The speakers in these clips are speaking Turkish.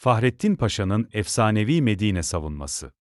Fahrettin Paşa'nın efsanevi Medine savunması.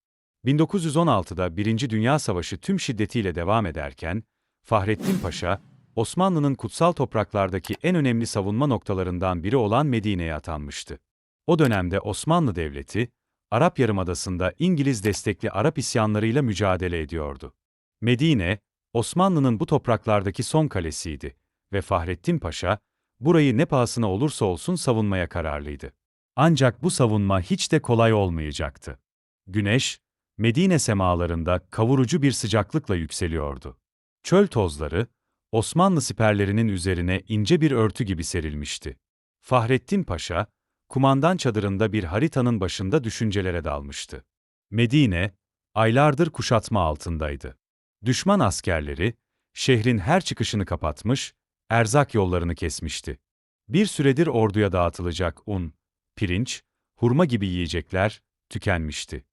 1916'da Birinci Dünya Savaşı tüm şiddetiyle devam ederken, Fahrettin Paşa, Osmanlı'nın kutsal topraklardaki en önemli savunma noktalarından biri olan Medine'ye atanmıştı. O dönemde Osmanlı Devleti, Arap Yarımadası'nda İngiliz destekli Arap isyanlarıyla mücadele ediyordu. Medine, Osmanlı'nın bu topraklardaki son kalesiydi ve Fahrettin Paşa, burayı ne pahasına olursa olsun savunmaya kararlıydı. Ancak bu savunma hiç de kolay olmayacaktı. Güneş, Medine semalarında kavurucu bir sıcaklıkla yükseliyordu. Çöl tozları, Osmanlı siperlerinin üzerine ince bir örtü gibi serilmişti. Fahrettin Paşa, kumandan çadırında bir haritanın başında düşüncelere dalmıştı. Medine, aylardır kuşatma altındaydı. Düşman askerleri, şehrin her çıkışını kapatmış, erzak yollarını kesmişti. Bir süredir orduya dağıtılacak un, pirinç, hurma gibi yiyecekler tükenmişti.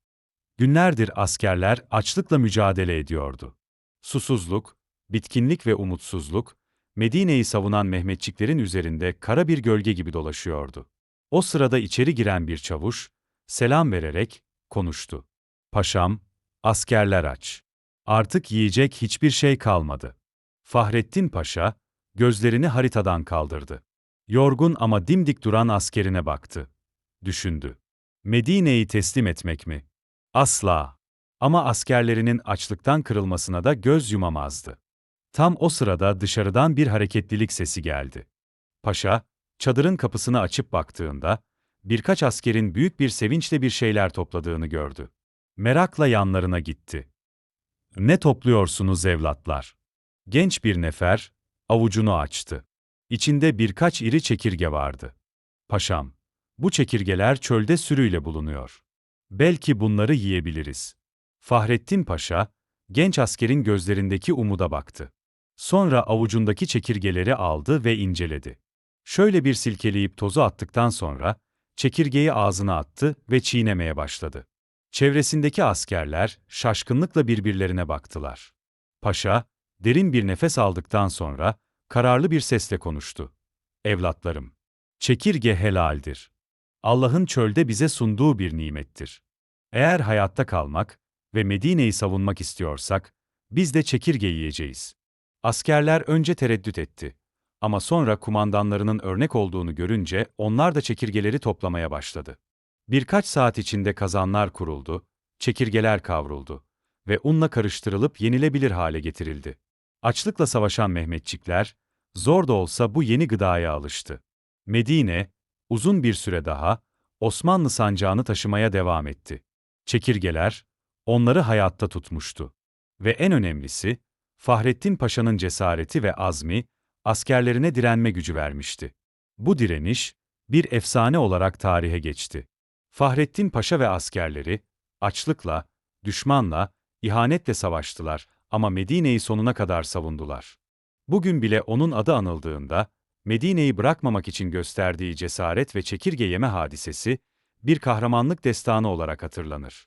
Günlerdir askerler açlıkla mücadele ediyordu. Susuzluk, bitkinlik ve umutsuzluk, Medine'yi savunan Mehmetçiklerin üzerinde kara bir gölge gibi dolaşıyordu. O sırada içeri giren bir çavuş, selam vererek, konuştu. Paşam, askerler aç. Artık yiyecek hiçbir şey kalmadı. Fahrettin Paşa, gözlerini haritadan kaldırdı. Yorgun ama dimdik duran askerine baktı. Düşündü. Medine'yi teslim etmek mi? Asla. Ama askerlerinin açlıktan kırılmasına da göz yumamazdı. Tam o sırada dışarıdan bir hareketlilik sesi geldi. Paşa, çadırın kapısını açıp baktığında, birkaç askerin büyük bir sevinçle bir şeyler topladığını gördü. Merakla yanlarına gitti. Ne topluyorsunuz evlatlar? Genç bir nefer, avucunu açtı. İçinde birkaç iri çekirge vardı. Paşam, bu çekirgeler çölde sürüyle bulunuyor. Belki bunları yiyebiliriz. Fahrettin Paşa, genç askerin gözlerindeki umuda baktı. Sonra avucundaki çekirgeleri aldı ve inceledi. Şöyle bir silkeleyip tozu attıktan sonra, çekirgeyi ağzına attı ve çiğnemeye başladı. Çevresindeki askerler şaşkınlıkla birbirlerine baktılar. Paşa, derin bir nefes aldıktan sonra, kararlı bir sesle konuştu. Evlatlarım, çekirge helaldir. Allah'ın çölde bize sunduğu bir nimettir. Eğer hayatta kalmak ve Medine'yi savunmak istiyorsak, biz de çekirge yiyeceğiz. Askerler önce tereddüt etti. Ama sonra kumandanlarının örnek olduğunu görünce onlar da çekirgeleri toplamaya başladı. Birkaç saat içinde kazanlar kuruldu, çekirgeler kavruldu ve unla karıştırılıp yenilebilir hale getirildi. Açlıkla savaşan Mehmetçikler, zor da olsa bu yeni gıdaya alıştı. Medine, uzun bir süre daha, Osmanlı sancağını taşımaya devam etti. Çekirgeler, onları hayatta tutmuştu. Ve en önemlisi, Fahrettin Paşa'nın cesareti ve azmi, askerlerine direnme gücü vermişti. Bu direniş, bir efsane olarak tarihe geçti. Fahrettin Paşa ve askerleri, açlıkla, düşmanla, ihanetle savaştılar ama Medine'yi sonuna kadar savundular. Bugün bile onun adı anıldığında, Medine'yi bırakmamak için gösterdiği cesaret ve çekirge yeme hadisesi, bir kahramanlık destanı olarak hatırlanır.